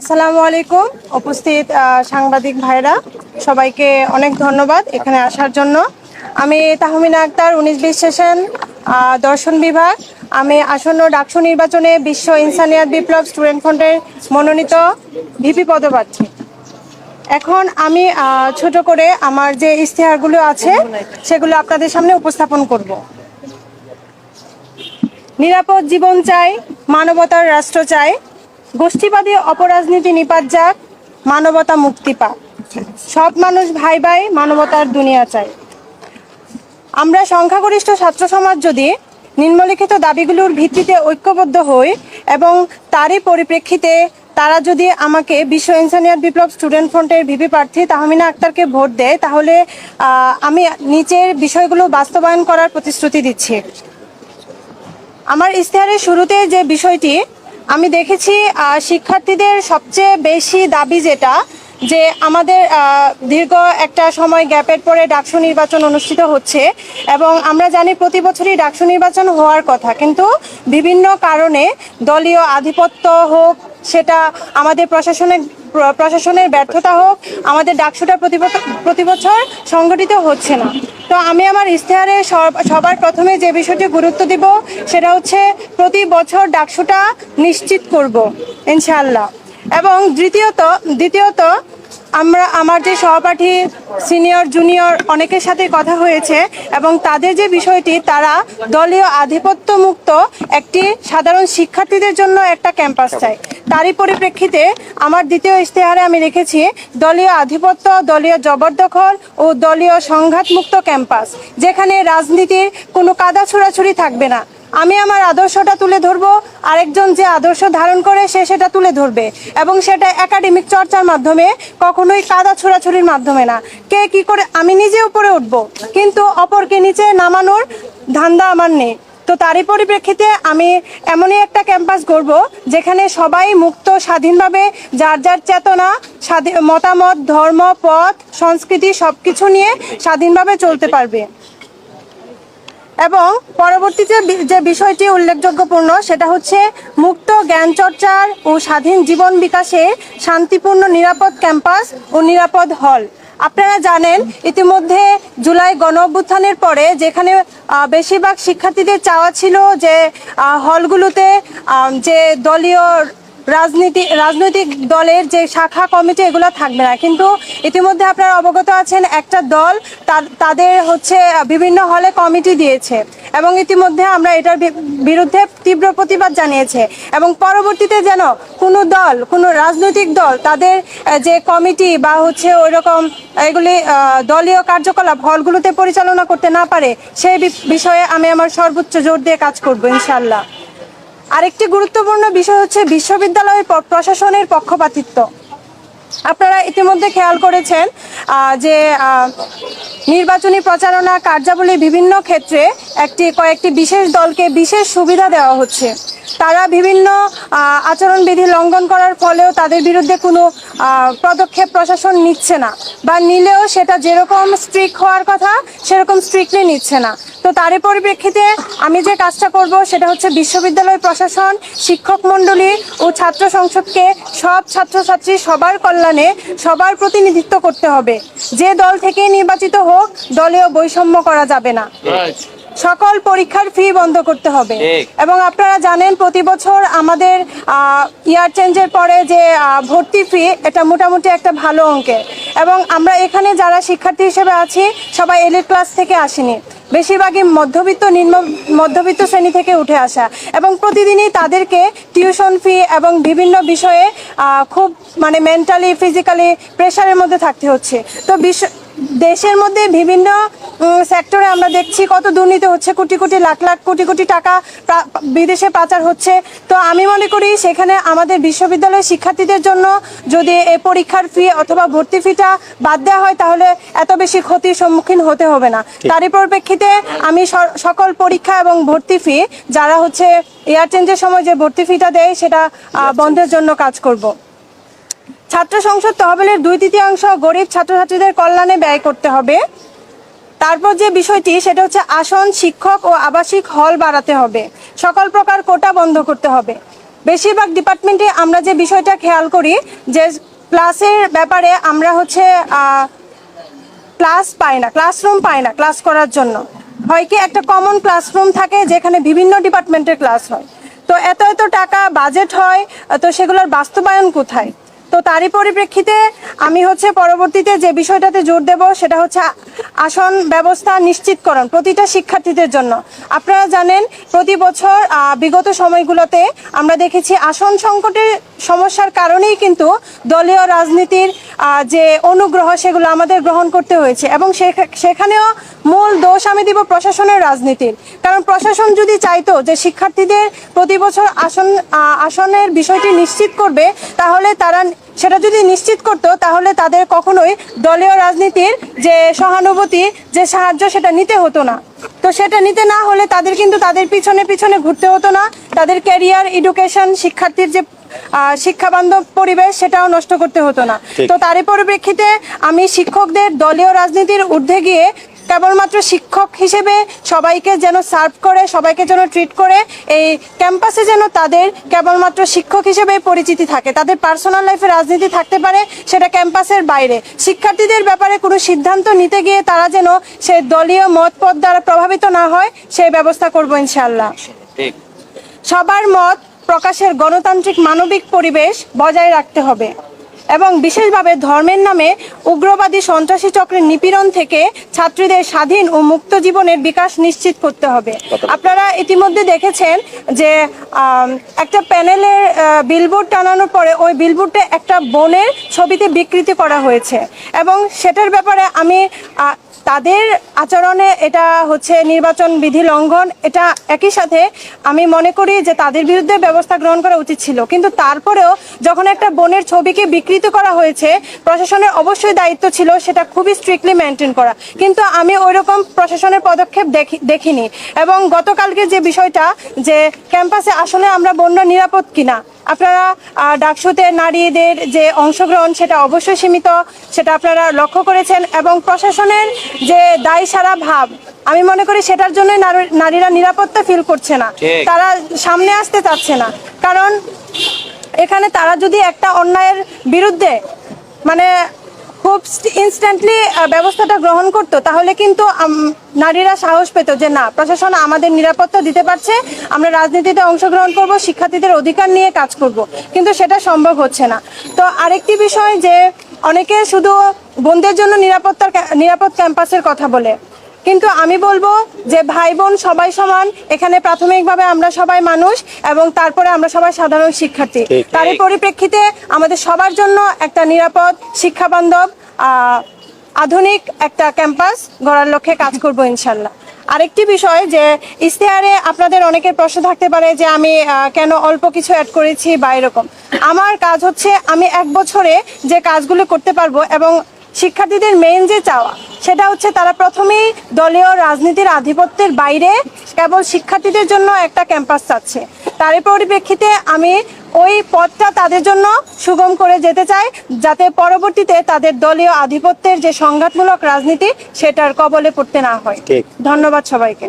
আসসালামু আলাইকুম। উপস্থিত সাংবাদিক ভাইরা, সবাইকে অনেক ধন্যবাদ এখানে আসার জন্য। আমি তাহমিনা আক্তার, উনিশ বিশ সেশন দর্শন বিভাগ। আমি আসন্ন ডাকসু নির্বাচনে বিশ্ব ইনসানিয়াত বিপ্লব স্টুডেন্ট ফ্রন্টের মনোনীত ভিপি পদপ্রার্থী। এখন আমি ছোট করে আমার যে ইশতেহারগুলো আছে, সেগুলো আপনাদের সামনে উপস্থাপন করব। নিরাপদ জীবন চাই, মানবতার রাষ্ট্র চাই গোষ্ঠীবাদী অপরাজনীতি নিপাত যাক, মানবতা মুক্তি পাক। সব মানুষ ভাই ভাই, মানবতার দুনিয়া চাই। আমরা সংখ্যাগরিষ্ঠ ছাত্র সমাজ যদি নিম্নলিখিত দাবিগুলোর ভিত্তিতে ঐক্যবদ্ধ হই এবং তারই পরিপ্রেক্ষিতে তারা যদি আমাকে বিশ্ব ইনসানিয়াত বিপ্লব স্টুডেন্ট ফ্রন্টের ভিপি প্রার্থী তাহমিনা আক্তারকে ভোট দেয়, তাহলে আমি নিচের বিষয়গুলো বাস্তবায়ন করার প্রতিশ্রুতি দিচ্ছি। আমার ইশতেহারের শুরুতে যে বিষয়টি আমি দেখেছি শিক্ষার্থীদের সবচেয়ে বেশি দাবি যেটা, যে আমাদের দীর্ঘ একটা সময় গ্যাপের পরে ডাকসু নির্বাচন অনুষ্ঠিত হচ্ছে এবং আমরা জানি প্রতি বছরই ডাকসু নির্বাচন হওয়ার কথা। কিন্তু বিভিন্ন কারণে দলীয় আধিপত্য হোক, সেটা আমাদের প্রশাসনের প্র- প্রশাসনের ব্যর্থতা হোক, আমাদের ডাকসুটা প্রতি বছর- সংগঠিত হচ্ছে না। তো আমি আমার ইশতেহারে সব- সবার প্রথমে যে বিষয়টি গুরুত্ব দিব, সেটা হচ্ছে প্রতি বছর ডাকসুটা নিশ্চিত করব ইনশাল্লাহ এবং দ্বিতীয়ত দ্বিতীয়ত আমরা, আমার যে সহপাঠী, সিনিয়র, জুনিয়র অনেকের সাথে কথা হয়েছে এবং তাদের যে বিষয়টি, তারা দলীয় আধিপত্য মুক্ত একটি সাধারণ শিক্ষার্থীদের জন্য একটা ক্যাম্পাস চাই তারই পরিপ্রেক্ষিতে আমার দ্বিতীয় ইশতেহারে আমি রেখেছি দলীয় আধিপত্য, দলীয় জবরদখল ও দলীয় সংঘাতমুক্ত ক্যাম্পাস, যেখানে রাজনীতির কোনো কাদা ছোড়াছুড়ি থাকবে না। আমি আমার আদর্শটা তুলে ধরবো, আরেকজন যে আদর্শ ধারণ করে সে সেটা তুলে ধরবে। এবং সেটা একাডেমিক চর্চার মাধ্যমে, কখনোই কাদা ছোড়াছুড়ির মাধ্যমে না। কে কি করে, আমি নিজে উপরে উঠব, কিন্তু অপরকে নিচে নামানোর ধান্দা আমার নেই। তো তারই পরিপ্রেক্ষিতে আমি এমনই একটা ক্যাম্পাস গড়ব, যেখানে সবাই মুক্ত, স্বাধীনভাবে, যার যার চেতনা মতামত, ধর্ম, পথ, সংস্কৃতি সব কিছু নিয়ে স্বাধীনভাবে চলতে পারবে। এবং পরবর্তীতে যে বিষয়টি উল্লেখযোগ্যপূর্ণ, সেটা হচ্ছে মুক্ত জ্ঞান চর্চার ও স্বাধীন জীবন বিকাশে শান্তিপূর্ণ নিরাপদ ক্যাম্পাস ও নিরাপদ হল। আপনারা জানেন, ইতিমধ্যে জুলাই গণ অভ্যুত্থানের পরে যেখানে বেশিরভাগ শিক্ষার্থীদের চাওয়া ছিল যে হলগুলোতে যে দলীয় রাজনীতি, রাজনৈতিক দলের যে শাখা কমিটি, এগুলো থাকবে না। কিন্তু ইতিমধ্যে আপনারা অবগত আছেন, একটা দল তাদের হচ্ছে, বিভিন্ন হলে কমিটি দিয়েছে। এবং ইতিমধ্যে আমরা এটার বিরুদ্ধে তীব্র প্রতিবাদ জানিয়েছে। এবং পরবর্তীতে যেন কোনো দল, কোনো রাজনৈতিক দল তাদের যে কমিটি বা হচ্ছে ওই রকম এগুলি দলীয় কার্যকলাপ হলগুলোতে পরিচালনা করতে না পারে, সেই বিষয়ে আমি আমার সর্বোচ্চ জোর দিয়ে কাজ করব ইনশাল্লাহ আরেকটি গুরুত্বপূর্ণ বিষয় হচ্ছে বিশ্ববিদ্যালয়ের প্রশাসনের পক্ষপাতিত্ব। আপনারা ইতিমধ্যে খেয়াল করেছেন যে নির্বাচনী প্রচারণা কার্যাবলীর বিভিন্ন ক্ষেত্রে একটি কয়েকটি বিশেষ দলকে বিশেষ সুবিধা দেওয়া হচ্ছে। তারা বিভিন্ন আচরণবিধি লঙ্ঘন করার ফলেও তাদের বিরুদ্ধে কোনো পদক্ষেপ প্রশাসন নিচ্ছে না বা নিলেও সেটা যেরকম স্ট্রিক হওয়ার কথা, সেরকম স্ট্রিক্টলি নিচ্ছে না। তো তারই পরিপ্রেক্ষিতে আমি যে কাজটা করব সেটা হচ্ছে বিশ্ববিদ্যালয় প্রশাসন, শিক্ষক মণ্ডলী ও ছাত্র সংসদকে সব ছাত্রছাত্রী সবার কল্যাণে সবার প্রতিনিধিত্ব করতে হবে। যে দল থেকে নির্বাচিত হোক দলীয় বৈষম্য করা যাবে না। সকল পরীক্ষার ফি বন্ধ করতে হবে। এবং আপনারা জানেন প্রতি বছর আমাদের ইয়ার চেঞ্জের পরে যে ভর্তি ফি এটা মোটামুটি একটা ভালো অঙ্কের। এবং আমরা এখানে যারা শিক্ষার্থী হিসেবে আছি সবাই এলিট ক্লাস থেকে আসিনি। বেশিরভাগই মধ্যবিত্ত নিম্ন মধ্যবিত্ত শ্রেণি থেকে উঠে আসা। এবং প্রতিদিনই তাদেরকে টিউশন ফি এবং বিভিন্ন বিষয়ে খুব মানে মেন্টালি ফিজিক্যালি প্রেশারের মধ্যে থাকতে হচ্ছে। তো বিশ্ব দেশের মধ্যে বিভিন্ন সেক্টরে আমরা দেখছি কত দুর্নীতি হচ্ছে কোটি কোটি লাখ লাখ কোটি কোটি টাকা বিদেশে পাচার হচ্ছে। তো আমি মনে করি সেখানে আমাদের বিশ্ববিদ্যালয়ের শিক্ষার্থীদের জন্য যদি এ পরীক্ষার ফি অথবা ভর্তি ফিটা বাদ দেওয়া হয় তাহলে এত বেশি ক্ষতির সম্মুখীন হতে হবে না। তারই পরিপ্রেক্ষিতে আমি স- সকল পরীক্ষা এবং ভর্তি ফি যারা হচ্ছে এয়ার চেঞ্জের সময় যে ভর্তি ফিটা দেয় সেটা বন্ধের জন্য কাজ করব। ছাত্র সংসদ তহবিলের দুই তৃতীয়াংশ গরিব ছাত্রছাত্রীদের কল্যাণে ব্যয় করতে হবে। তারপর যে বিষয়টি, সেটা হচ্ছে আসন, শিক্ষক ও আবাসিক হল বাড়াতে হবে। সকল প্রকার কোটা বন্ধ করতে হবে। বেশিরভাগ ডিপার্টমেন্টে আমরা যে বিষয়টা খেয়াল করি, যে ক্লাসের ব্যাপারে আমরা হচ্ছে ক্লাস পাই না, ক্লাসরুম পাই না ক্লাস করার জন্য। হয় কি, একটা কমন ক্লাসরুম থাকে যেখানে বিভিন্ন ডিপার্টমেন্টের ক্লাস হয়। তো এত এত টাকা বাজেট হয়, তো সেগুলোর বাস্তবায়ন কোথায়? তো তারই পরিপ্রেক্ষিতে আমি হচ্ছে পরবর্তীতে যে বিষয়টাতে জোর দেব সেটা হচ্ছে আসন ব্যবস্থা নিশ্চিতকরণ প্রতিটা শিক্ষার্থীদের জন্য। আপনারা জানেন প্রতি বছর বিগত সময়গুলোতে আমরা দেখেছি আসন সংকটের সমস্যার কারণেই কিন্তু দলীয় রাজনীতির যে অনুগ্রহ সেগুলো আমাদের গ্রহণ করতে হয়েছে এবং সেখা- সেখানেও মূল দোষ আমি দিব প্রশাসনের রাজনীতির। কারণ প্রশাসন যদি চাইতো যে শিক্ষার্থীদের প্রতি বছর আসন আসনের বিষয়টি নিশ্চিত করবে, তাহলে তারা সেটা যদি নিশ্চিত করতো তাহলে তাদের কখনোই দলীয় রাজনীতির যে সহানুভূতি যে সাহায্য সেটা নিতে হতো না। তো সেটা নিতে না হলে তাদের কিন্তু তাদের পিছনে পিছনে ঘুরতে হতো না। তাদের ক্যারিয়ার এডুকেশন শিক্ষার্থীর যে শিক্ষাবান্ধব পরিবেশ সেটাও নষ্ট করতে হতো না। তো তারই পরিপ্রেক্ষিতে আমি শিক্ষকদের দলীয় রাজনীতির ঊর্ধ্বে গিয়ে কেবলমাত্র শিক্ষক হিসেবে সবাইকে যেন সার্ভ করে সবাইকে যেন ট্রিট করে এই ক্যাম্পাসে যেন তাদের কেবলমাত্র শিক্ষক হিসেবে পরিচিতি থাকে তাদের পার্সোনাল লাইফে রাজনীতি থাকতে পারে সেটা ক্যাম্পাসের বাইরে। শিক্ষার্থীদের ব্যাপারে কোনো সিদ্ধান্ত নিতে গিয়ে তারা যেন সে দলীয় মত পথ দ্বারা প্রভাবিত না হয় সেই ব্যবস্থা করব ইনশাল্লাহ সবার মত প্রকাশের গণতান্ত্রিক মানবিক পরিবেশ বজায় রাখতে হবে। এবং বিশেষভাবে ধর্মের নামে উগ্রবাদী সন্ত্রাসী চক্রের নিপীড়ন থেকে ছাত্রীদের স্বাধীন ও মুক্ত জীবনের বিকাশ নিশ্চিত করতে হবে। আপনারা ইতিমধ্যে দেখেছেন যে একটা প্যানেলের বিলবোর্ড টানানোর পরে ওই বিলবোর্ডে একটা বনের ছবিতে বিকৃতি করা হয়েছে। এবং সেটার ব্যাপারে আমি তাদের আচরণে এটা হচ্ছে নির্বাচন বিধি লঙ্ঘন, এটা একই সাথে আমি মনে করি যে তাদের বিরুদ্ধে ব্যবস্থা গ্রহণ করা উচিত ছিল। কিন্তু তারপরেও যখন একটা বোনের ছবিকে বিকৃত করা হয়েছে, প্রশাসনের অবশ্যই দায়িত্ব ছিল সেটা খুবই স্ট্রিক্টলি মেনটেন করা। কিন্তু আমি ওই রকম প্রশাসনের পদক্ষেপ দেখি, দেখিনি। এবং গতকালকে যে বিষয়টা যে ক্যাম্পাসে আসলে আমরা বন্যা নিরাপদ কিনা আপনারা ডাকসুতে নারীদের যে অংশগ্রহণ সেটা অবশ্যই সীমিত সেটা আপনারা লক্ষ্য করেছেন এবং প্রশাসনের যে দায় সারা ভাব আমি মনে করি সেটার জন্য নারীরা নিরাপত্তা ফিল করছে না। তারা সামনে আসতে চাচ্ছে না। কারণ এখানে তারা যদি একটা অন্যায়ের বিরুদ্ধে মানে খুব ইনস্ট্যান্টলি ব্যবস্থাটা গ্রহণ করত, তাহলে কিন্তু নারীরা সাহস পেত যে না, প্রশাসন আমাদের নিরাপত্তা দিতে পারছে, আমরা রাজনীতিতে অংশগ্রহণ করব, শিক্ষার্থীদের অধিকার নিয়ে কাজ করব। কিন্তু সেটা সম্ভব হচ্ছে না। তো আরেকটি বিষয় যে, অনেকে শুধু বোনদের জন্য নিরাপত্তার নিরাপদ ক্যাম্পাসের কথা বলে। কিন্তু আমি বলব যে ভাই বোন সবাই সমান এখানে প্রাথমিকভাবে আমরা সবাই মানুষ এবং তারপরে আমরা সবাই সাধারণ শিক্ষার্থী। তারই পরিপ্রেক্ষিতে আমাদের সবার জন্য একটা নিরাপদ শিক্ষাবান্ধব আধুনিক একটা ক্যাম্পাস গড়ার লক্ষ্যে কাজ করব ইনশাল্লাহ। আরেকটি বিষয় যে ইশতেহারে আপনাদের অনেকের প্রশ্ন থাকতে পারে যে আমি কেন অল্প কিছু অ্যাড করেছি বা এরকম। আমার কাজ হচ্ছে আমি এক বছরে যে কাজগুলো করতে পারব এবং শিক্ষার্থীদের মেইন যে চাওয়া সেটা হচ্ছে তারা প্রথমেই দলীয় রাজনীতির আধিপত্যের বাইরে কেবল শিক্ষার্থীদের জন্য একটা ক্যাম্পাস চাচ্ছে। তারই পরিপ্রেক্ষিতে আমি ওই পথটা তাদের জন্য সুগম করে যেতে চাই যাতে পরবর্তীতে তাদের দলীয় আধিপত্যের যে সংঘাতমূলক রাজনীতি সেটার কবলে পড়তে না হয়। ধন্যবাদ সবাইকে।